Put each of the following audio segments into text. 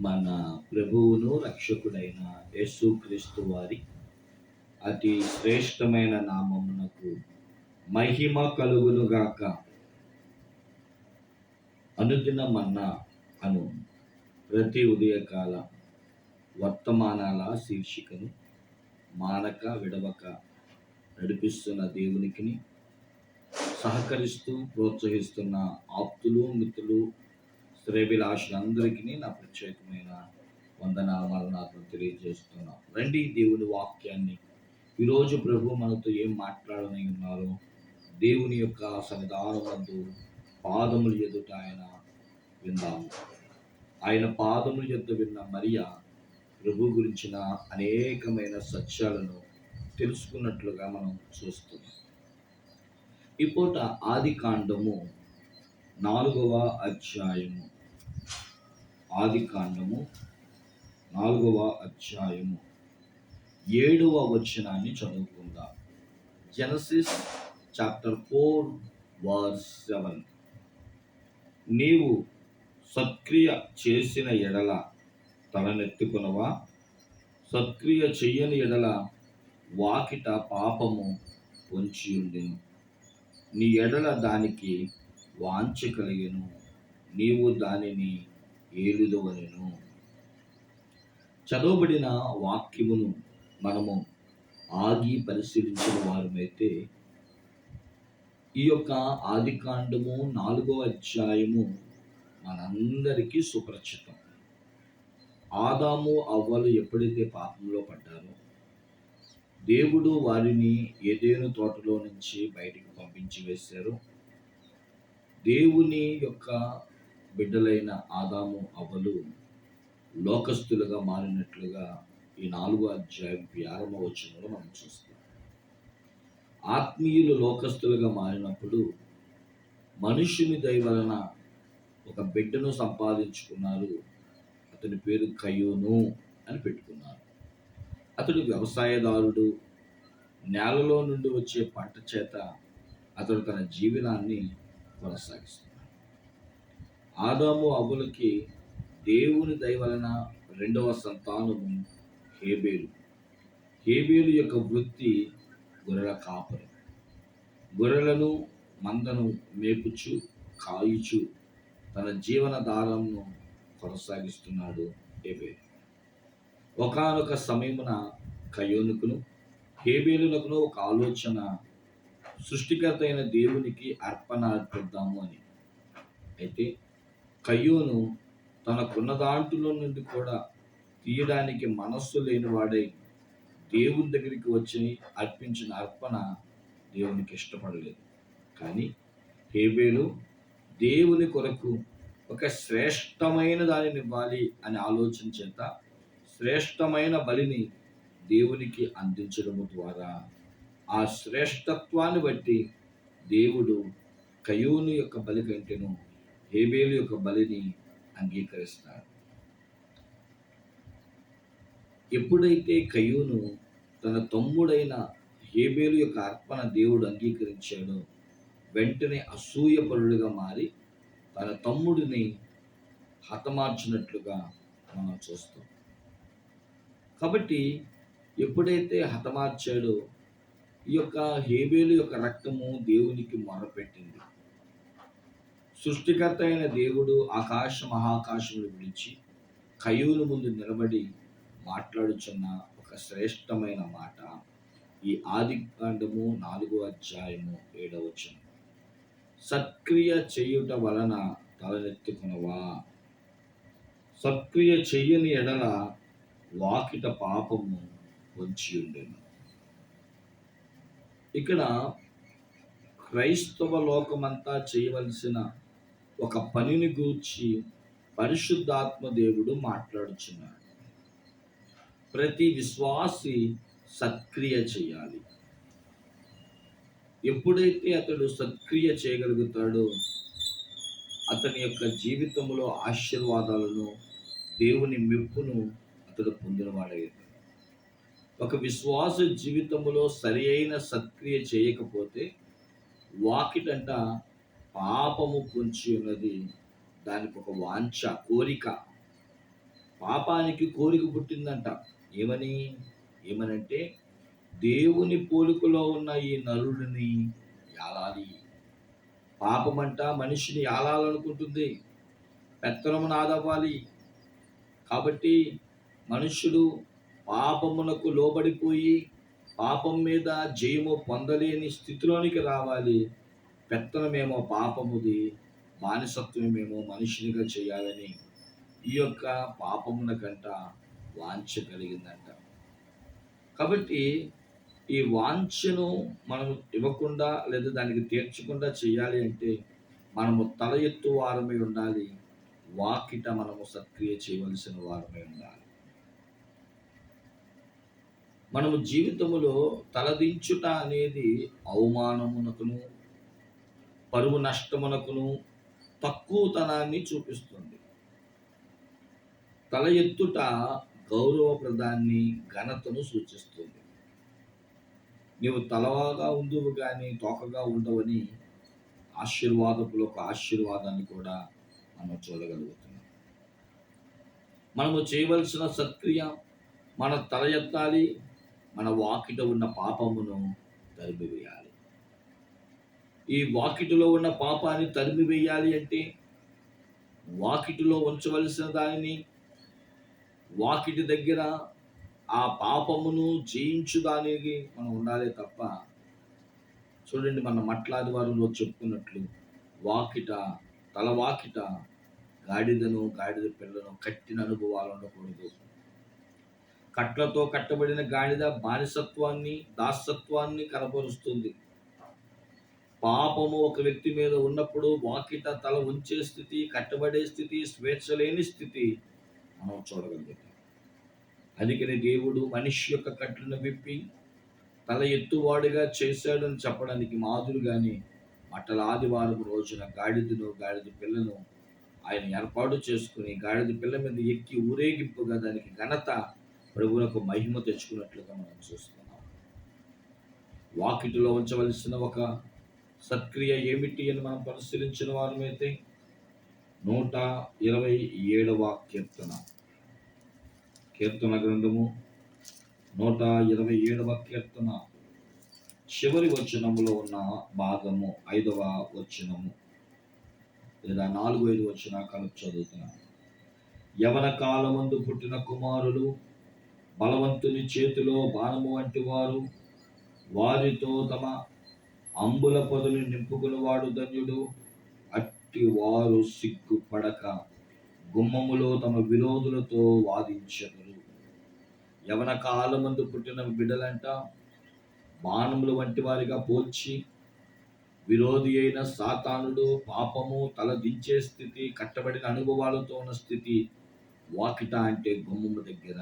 మన ప్రభువును రక్షకుడైన యేసుక్రీస్తు వారి అతి శ్రేష్టమైన నామమునకు మహిమ కలుగునుగాక అనుదిన మన్నా అను ప్రతి ఉదయకాల వర్తమానాల శీర్షికను మానక విడవక నడిపిస్తున్న దేవునికిని సహకరిస్తూ ప్రోత్సహిస్తున్న ఆప్తులు మిత్రులు శ్రేభిలాషులందరికీ నా ప్రత్యేకమైన వందనామరణాలను తెలియజేస్తున్నాం. రండి దేవుని వాక్యాన్ని. ఈరోజు ప్రభు మనతో ఏం మాట్లాడని ఉన్నారో దేవుని యొక్క సన్నిధానమందు పాదములు ఎదుట ఆయన విన్నాము. ఆయన పాదములు ఎద్దు విన్న మరియా ప్రభు గురించిన అనేకమైన సత్యాలను తెలుసుకున్నట్లుగా మనం చూస్తున్నాం. ఈ పూట ఆది కాండము నాలుగవ అధ్యాయము. ఆది కాండము నాలుగవ అధ్యాయము. ఏడవ వచనాన్ని చదువుకుందాం. Genesis chapter four verse seven నీవు సత్క్రియ చేసిన ఎడల తలనెత్తుకునవా? సత్క్రియ చెయ్యని ఎడల వాకిట పాపము పొంచి ఉండెను నీ ఎడల దానికి వాంఛ కలిగెను. నీవు దానిని ఏలుదవనెను చదవబడిన వాక్యమును మనము ఆగి పరిశీలించిన వారమైతే ఈ యొక్క ఆదికాండము నాలుగో అధ్యాయము మనందరికీ సుపరిచితం. ఆదాము అవ్వలు ఎప్పుడైతే పాపంలో పడ్డారో దేవుడు వారిని ఏదేను తోటలో నుంచి బయటికి పంపించి వేశారు దేవుని యొక్క బిడ్డలైన ఆదాము అవలు లోకస్తులుగా మారినట్లుగా ఈ నాలుగో అధ్యాయం ప్రారంభ వచనంలో మనం చూస్తాం. ఆత్మీయులు లోకస్తులుగా మారినప్పుడు మనుషుని దయవలన ఒక బిడ్డను సంపాదించుకున్నారు. అతని పేరు కయ్యూను అని పెట్టుకున్నారు. అతడు వ్యవసాయదారుడు. నేలలో నుండి వచ్చే పంట చేత అతడు తన జీవనాన్ని కొనసాగిస్తాడు ఆదాము అబులకి దేవుని దయవలన రెండవ సంతానము హేబేలు. హేబేలు యొక్క వృత్తి గొర్రెల కాపరి. గొర్రెలను మందను మేపుచు కాయుచు తన జీవనదారంను కొనసాగిస్తున్నాడు హేబేలు. ఒకనొక సమయమున కయోనుకును హేబేలునకును ఒక ఆలోచన సృష్టికర్త అయిన దేవునికి అర్పణ అర్పిద్దాము అని. అయితే కయ్యూను తనకున్న దాంట్లో నుండి కూడా తీయడానికి మనస్సు లేనివాడై దేవుని దగ్గరికి వచ్చి అర్పించిన అర్పణ దేవునికి ఇష్టపడలేదు. కానీ హేబేలు దేవుని కొరకు ఒక శ్రేష్టమైన దానిని ఇవ్వాలి అనే ఆలోచన చేత శ్రేష్టమైన బలిని దేవునికి అందించడము ద్వారా ఆ శ్రేష్టత్వాన్ని బట్టి దేవుడు కయూను యొక్క బలి కంటేను హేబేలు యొక్క బలిని అంగీకరిస్తాడు ఎప్పుడైతే కయూను తన తమ్ముడైన హేబేలు యొక్క అర్పణ దేవుడు అంగీకరించాడో వెంటనే అసూయపరుడుగా మారి తన తమ్ముడిని హతమార్చినట్లుగా మనం చూస్తాం. కాబట్టి ఎప్పుడైతే హతమార్చాడో ఈ యొక్క హేబేలు యొక్క రక్తము దేవునికి మొరపెట్టింది. సృష్టికర్త అయిన దేవుడు ఆకాశ మహాకాశములు విడిచి కయ్యూలు ముందు నిలబడి మాట్లాడుచున్న ఒక శ్రేష్టమైన మాట. ఈ ఆది కాండము నాలుగో అధ్యాయము ఏడవచనం సత్క్రియ చేయుట వలన తలనెత్తుకునవా? సత్క్రియ చెయ్యని ఎడల వాకిట పాపము వచ్చి ఉండేను. ఇక్కడ క్రైస్తవ లోకమంతా చేయవలసిన ఒక పనిని గూర్చి పరిశుద్ధాత్మ దేవుడు మాట్లాడుచున్నాడు. ప్రతి విశ్వాసి సత్క్రియ చేయాలి. ఎప్పుడైతే అతడు సత్క్రియ చేయగలుగుతాడో అతని యొక్క జీవితంలో ఆశీర్వాదాలను దేవుని మెప్పును అతడు పొందినవాడయ్యాడు. ఒక విశ్వాస జీవితంలో సరి అయిన సత్క్రియ చేయకపోతే వాకిటంట పాపము పొంచి ఉన్నది. దానికి ఒక వాంఛ కోరిక. పాపానికి కోరిక పుట్టిందంట. ఏమని? ఏమనంటే దేవుని పోలికలో ఉన్న ఈ నరుడిని యాలాలి. పాపమంట మనిషిని యాలాలనుకుంటుంది. పెత్తనమును ఆదవ్వాలి కాబట్టి మనుష్యుడు పాపమునకు లోబడిపోయి పాపం మీద జయము పొందలేని స్థితిలోనికి రావాలి. పెత్తనమేమో పాపముది బానిసత్వమేమో మనుషునిగా చేయాలని ఈ యొక్క పాపమున కంట వాంఛ కలిగిందంట. కాబట్టి ఈ వాంఛను మనం ఇవ్వకుండా లేదా దానికి తీర్చకుండా చేయాలి అంటే మనము తల ఎత్తు వారమై ఉండాలి వాకిట మనము సక్రియ చేయవలసిన వారమై ఉండాలి. మనము జీవితములో తలదించుట అనేది అవమానమునకును పరువు నష్టమునకును తక్కువతనాన్ని చూపిస్తుంది. తల ఎత్తుట గౌరవప్రదాన్ని ఘనతను సూచిస్తుంది. నీవు తలవాగా ఉందువు కానీ తోకగా ఉండవని ఆశీర్వాదకులకు ఆశీర్వాదాన్ని కూడా మనం చూడగలుగుతున్నాం. మనము చేయవలసిన సత్క్రియ మన తల ఎత్తాలి మన వాకిట ఉన్న పాపమును తరిమివేయాలి. ఈ వాకిటిలో ఉన్న పాపాన్ని తరిమివేయాలి అంటే వాకిటిలో ఉంచవలసిన దానిని వాకిటి దగ్గర ఆ పాపమును జయించు దానికి మనం ఉండాలి తప్ప చూడండి మన మట్లాది వారిలో చెప్పుకున్నట్లు వాకిట తల వాకిట గాడిదను గాడిద పిల్లను కట్టిన అనుభవాలు ఉండకూడదు. కట్లతో కట్టబడిన గాడిద బానిసత్వాన్ని దాసత్వాన్ని కనపరుస్తుంది పాపము ఒక వ్యక్తి మీద ఉన్నప్పుడు వాకిట తల ఉంచే స్థితి కట్టబడే స్థితి స్వేచ్ఛ లేని స్థితి మనం చూడగలుగుతాం. అందుకని దేవుడు మనిషి యొక్క కట్లను విప్పి తల ఎత్తువాడుగా చేశాడని చెప్పడానికి మాదులుగానే మట్టల ఆదివారం రోజున గాడిదను గాడిద పిల్లను ఆయన ఏర్పాటు చేసుకుని గాడిద పిల్ల మీద ఎక్కి ఊరేగింపుగా దానికి ఘనత ప్రభువులకు మహిమ తెచ్చుకున్నట్లుగా మనం చూస్తున్నాం. వాకిటిలో ఉంచవలసిన ఒక సత్క్రియ ఏమిటి అని మనం పరిశీలించిన వారమైతే నూట ఇరవై ఏడవ కీర్తన. కీర్తన గ్రంథము నూట ఇరవై ఏడవ కీర్తన. చివరి వచనములో ఉన్న భాగము ఐదవ వచనము. లేదా నాలుగు ఐదు వచ్చిన కలిపి చదువుతున్నాను యవన కాలమందు పుట్టిన కుమారులు బలవంతుని చేతిలో బాణము వంటి వారు వారితో తమ అంబుల పొదలు నింపుకున్నవాడు ధన్యుడు. అట్టి వారు సిగ్గుపడక గుమ్మములో తమ విరోధులతో వాదించదురు. యవన కాలమందు పుట్టిన బిడ్డలంట బాణములు వంటి వారిగా పోల్చి విరోధి అయిన సాతానుడు పాపము తల దించే స్థితి కట్టబడిన అనుభవాలతో ఉన్న స్థితి వాకిట అంటే గుమ్మము దగ్గర.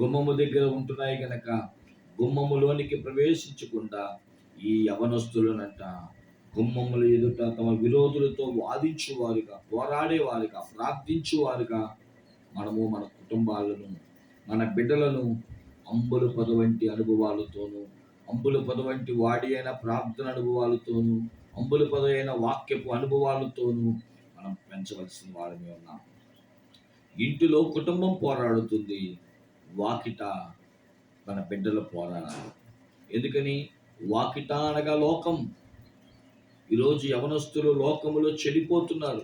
గుమ్మము దగ్గర ఉంటున్నాయి గనక గుమ్మములోనికి ప్రవేశించకుండా ఈ యవనస్తులనంట గుమ్మముల ఎదుట తమ విరోధులతో వాదించువారుగా పోరాడేవారుగా ప్రార్థించువారుగా మనము మన కుటుంబాలను మన బిడ్డలను అంబుల పద వంటి అనుభవాలతోనూ అంబుల పద వంటి వాడి అయిన ప్రార్థన అనుభవాలతోనూ అంబుల పద అయిన వాక్యపు అనుభవాలతోనూ మనం పెంచవలసిన వారమే ఉన్నాం. ఇంటిలో కుటుంబం పోరాడుతుంది. వాకిట మన బిడ్డల పోరాడాలి ఎందుకని? వాకిట అనగా లోకం. ఈరోజు యవనస్తులు లోకములో చెడిపోతున్నారు.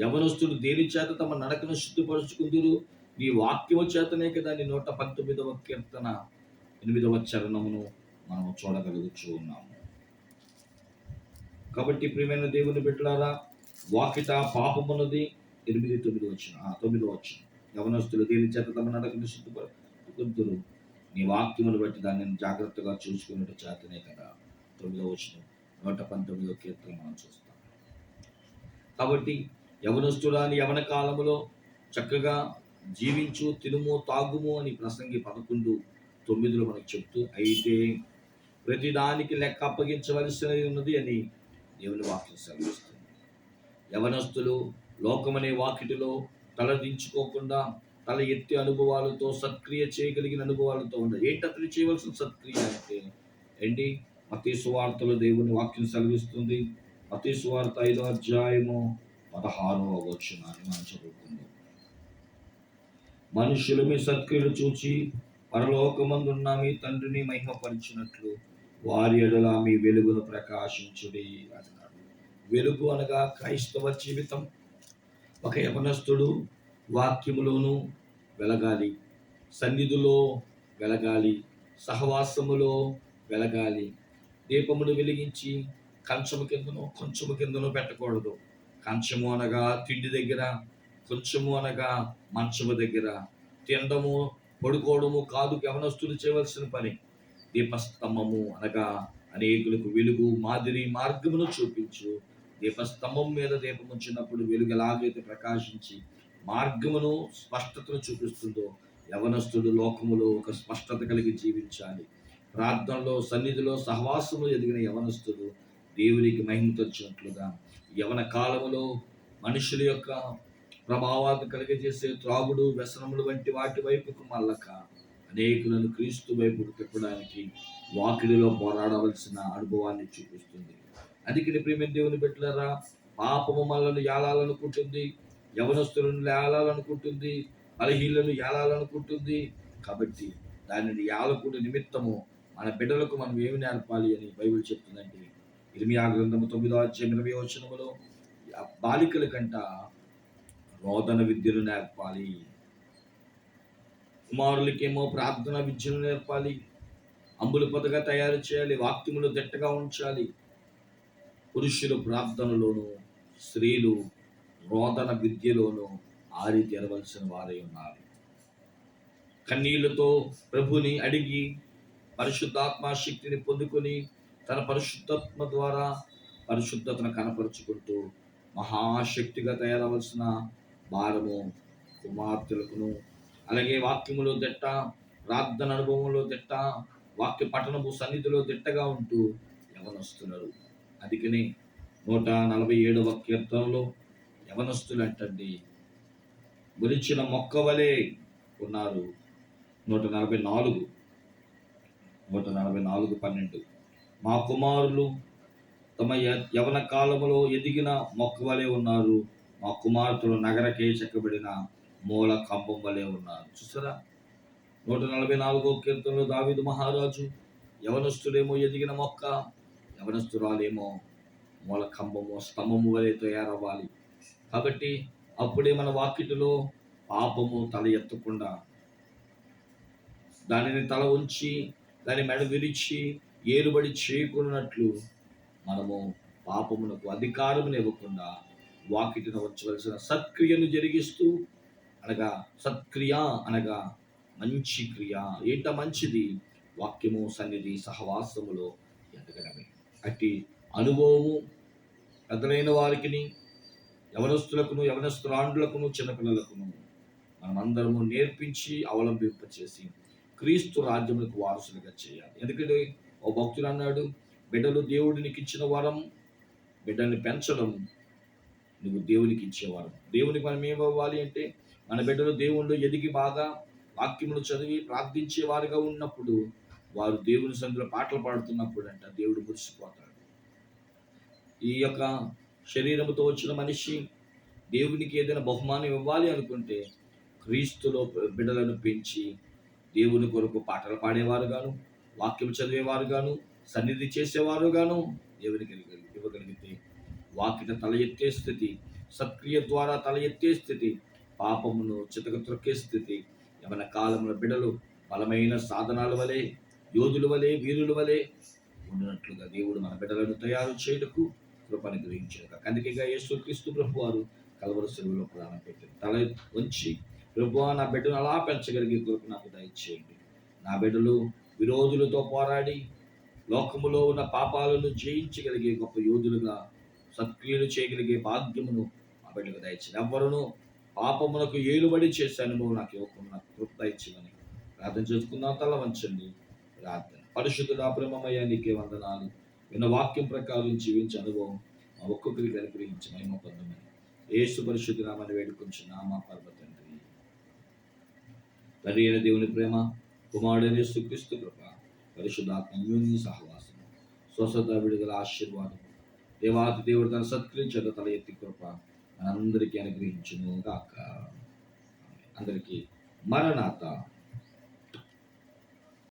యవనస్తులు దేని చేత తమ నడకను శుద్ధిపరుచుకుందరు? నీ వాక్యము చేతనే కదా నీ నూట పంతొమ్మిదవ కీర్తన. ఎనిమిదవ చరణమును మనం చూడగలుగుతూ ఉన్నాము. కాబట్టి ప్రియమైన దేవుని బిడ్డలారా వాకిట పాపమున్నది ఎనిమిది తొమ్మిది వచ్చిన తొమ్మిది వచ్చిన. యవనస్తులు దేని చేత తమ నడకను శుద్ధిపరుచుకుందరు? నీ వాక్యమును బట్టి దాన్ని జాగ్రత్తగా చూసుకున్నట్టు చేతనే కదా. తొమ్మిదో వచ్చిన నూట పంతొమ్మిదో కీర్తన మనం చూస్తాం. కాబట్టి యవనస్తురాని యవన కాలంలో చక్కగా జీవించు తినుము తాగుము అని ప్రసంగి పదకొండు తొమ్మిదిలో మనకు చెప్తూ అయితే ప్రతిదానికి లెక్క అప్పగించవలసినది ఉన్నది అని దేవుని వాక్యం సెలవిస్తుంది. యవనస్తులు లోకమనే వాకిటిలో తలదించుకోకుండా తల ఎత్తి అనుభవాలతో సత్క్రియ చేయగలిగిన అనుభవాలతో ఉండదు ఏంటి అతను చేయవలసిన సత్క్రియ అంటే ఏంటి? మతీ సువార్తలో దేవుని వాక్యం సెలవిస్తుంది. మతీ సువార్త ఐదో అధ్యాయము పదహారవ వచ్చిన అని మనం చదువుకుందాం. మనుషులు మీ సత్క్రియలు చూచి పరలోకమందున్న మీ తండ్రిని మహిమపరిచినట్లు వారి ఎడల మీ వెలుగును ప్రకాశించుడి అన్నాడు. వెలుగు అనగా క్రైస్తవ జీవితం. ఒక యవనస్తుడు వాక్యములోనూ వెలగాలి. సన్నిధిలో వెలగాలి. సహవాసములో వెలగాలి. దీపమును వెలిగించి కంచము కిందనో కొంచెము కిందనో పెట్టకూడదు. కంచము అనగా తిండి దగ్గర కొంచెము అనగా మంచము దగ్గర. తినడము పడుకోవడము కాదు గమనస్తులు చేయవలసిన పని. దీపస్తంభము అనగా అనేకులకు వెలుగు మాదిరి మార్గమును చూపించు. దీపస్తంభం మీద దీపం ఉంచినప్పుడు వెలుగు ఎలాగైతే ప్రకాశించి మార్గమును స్పష్టతను చూపిస్తుందో యవనస్తుడు లోకములో ఒక స్పష్టత కలిగి జీవించాలి. ప్రార్థనలో సన్నిధిలో సహవాసంలో ఎదిగిన యవనస్తుడు దేవునికి మహిమ తెచ్చినట్లుగా యవన కాలములో మనుషుల యొక్క ప్రభావాన్ని కలిగజేసే త్రాగుడు వ్యసనములు వంటి వాటి వైపుకు మల్లక అనేకులను క్రీస్తు వైపు తిప్పడానికి వాకిలిలో పోరాడవలసిన అనుభవాన్ని చూపిస్తుంది. అందుకని ప్రేమ దేవుని పెట్టారా పాపము మనల్ని యాలాలనుకుంటుంది. యవనస్తులను ఏలాలనుకుంటుంది బలహీనలను ఏలాలనుకుంటుంది. కాబట్టి దానిని ఏలకుడి నిమిత్తము మన బిడ్డలకు మనం ఏమి నేర్పాలి అని బైబిల్ చెప్తుందండి ఇరిమియా గ్రంథము తొమ్మిదో అధ్యాయం ఇరవై వచనములో బాలికల కంట రోదన విద్యను నేర్పాలి. కుమారులకేమో ప్రార్థన విద్యను నేర్పాలి. అంబుల పొదగా తయారు చేయాలి వాక్యములు దిట్టగా ఉంచాలి. పురుషులు ప్రార్థనలోను స్త్రీలు రోదన విద్యలోనూ ఆరి తెరవలసిన వారై ఉన్నారు. కన్నీళ్ళతో ప్రభుని అడిగి పరిశుద్ధాత్మ శక్తిని పొందుకొని తన పరిశుద్ధాత్మ ద్వారా పరిశుద్ధతను కనపరుచుకుంటూ మహాశక్తిగా తయారవలసిన భారము కుమార్తెలకును అలాగే వాక్యములో దిట్ట ప్రార్థన అనుభవంలో దిట్ట వాక్య పఠనము సన్నిధిలో దిట్టగా ఉంటూ యవనస్తున్నారు అందుకని నూట నలభై ఏడవ కీర్తనలో యవనస్తులు అంటండి గురించిన మొక్క వలె ఉన్నారు. నూట నలభై నాలుగు. నూట నలభై నాలుగు పన్నెండు. మా కుమారులు తమ యవన కాలంలో ఎదిగిన మొక్క వలె ఉన్నారు. మా కుమార్తెలు నగరకే చెక్కబడిన మూల కంబం వలె ఉన్నారు. చూసారా? నూట నలభై నాలుగో కీర్తనలో దావిదు మహారాజు యవనస్తుడేమో ఎదిగిన మొక్క యవనస్తురాలేమో మూల కంబము స్తంభము వలె తయారవ్వాలి. కాబట్టి అప్పుడే మన వాకిటిలో పాపము తల ఎత్తకుండా దానిని తల ఉంచి దాని మెడ విరిచి ఏలుబడి చేయకున్నట్లు మనము పాపమునకు అధికారమును ఇవ్వకుండా వాకిటిన ఉంచవలసిన సత్క్రియను జరిగిస్తూ అనగా సత్క్రియ అనగా మంచి క్రియ ఏంట మంచిది? వాక్యము సన్నిధి సహవాసములో ఎదగడమే. అట్టి అనుభవము పెద్దలైన వారికిని యవనస్తులకును యవనస్తురాండ్లకును చిన్నపిల్లలకును మనమందరము నేర్పించి అవలంబింపచేసి క్రీస్తు రాజ్యములకు వారసులుగా చేయాలి. ఎందుకంటే ఓ భక్తులు అన్నాడు బిడ్డలు దేవుడినికి ఇచ్చిన వరం బిడ్డల్ని పెంచడం నువ్వు దేవునికి ఇచ్చేవారం దేవునికి మనం ఏం అవ్వాలి అంటే మన బిడ్డలు దేవుళ్ళు ఎదిగి బాగా వాక్యములు చదివి ప్రార్థించేవారిగా ఉన్నప్పుడు వారు దేవుని సందులో పాటలు పాడుతున్నప్పుడు అంట దేవుడు మురిసిపోతాడు. ఈ యొక్క శరీరముతో వచ్చిన మనిషి దేవునికి ఏదైనా బహుమానం ఇవ్వాలి అనుకుంటే క్రీస్తులో బిడ్డలను పెంచి దేవుని కొరకు పాటలు పాడేవారు గాను వాక్యం చదివేవారు గాను సన్నిధి చేసేవారు గాను దేవునికి ఇవ్వగలిగితే వాక్యత తల ఎత్తే స్థితి సత్క్రియ ద్వారా తల ఎత్తే స్థితి పాపమును చితక త్రొక్కే స్థితి. ఏమైనా కాలంలో బిడలు బలమైన సాధనాల వలె యోధుల వలె వీరుల వలె ఉండినట్లుగా దేవుడు మన బిడ్డలను తయారు చేయటకు కృపను గ్రహించారు అందుకేగా యేసు క్రీస్తు ప్రభు వారు కలవర సెలవులో ప్రాణం పెట్టారు తల వంచి ప్రభు నా బిడ్డను అలా పెంచగలిగే కృప నాకు దయచేయండి. నా బిడ్డలు విరోధులతో పోరాడి లోకములో ఉన్న పాపాలను జయించగలిగే గొప్ప యోధులుగా సత్క్రియలు చేయగలిగే భాగ్యమును నా బిడ్డకు దయచేయండి. ఎవ్వరును పాపమునకు ఏలుబడి చేసే అనుభవం నాకు ఇవ్వకుండా కృప దయచేయమని ప్రార్థన చేసుకుందాం. తల వంచండి. ప్రార్థన. పరిశుద్ధుడా ప్రేమమయ్య నీకే వందనాలు. విన్న వాక్యం ప్రకారం జీవించే అనుభవం మా ఒక్కొక్కరికి అనుగ్రహించి మహిమ పొందమని ఏసు పరిశుద్ధి నామాన్ని వేడుకొంచు నామా పర్వతండ్రి. తండ్రి అయిన దేవుని ప్రేమ కుమారుడని సుక్రీస్తు కృప పరిశుద్ధాత్మ అన్యోన్య సహవాసం స్వస్థత విడుదల ఆశీర్వాదం దేవాతి దేవుడు తన సత్కరించేత తల ఎత్తి కృప మనందరికీ అనుగ్రహించును గాక అందరికీ మరణాత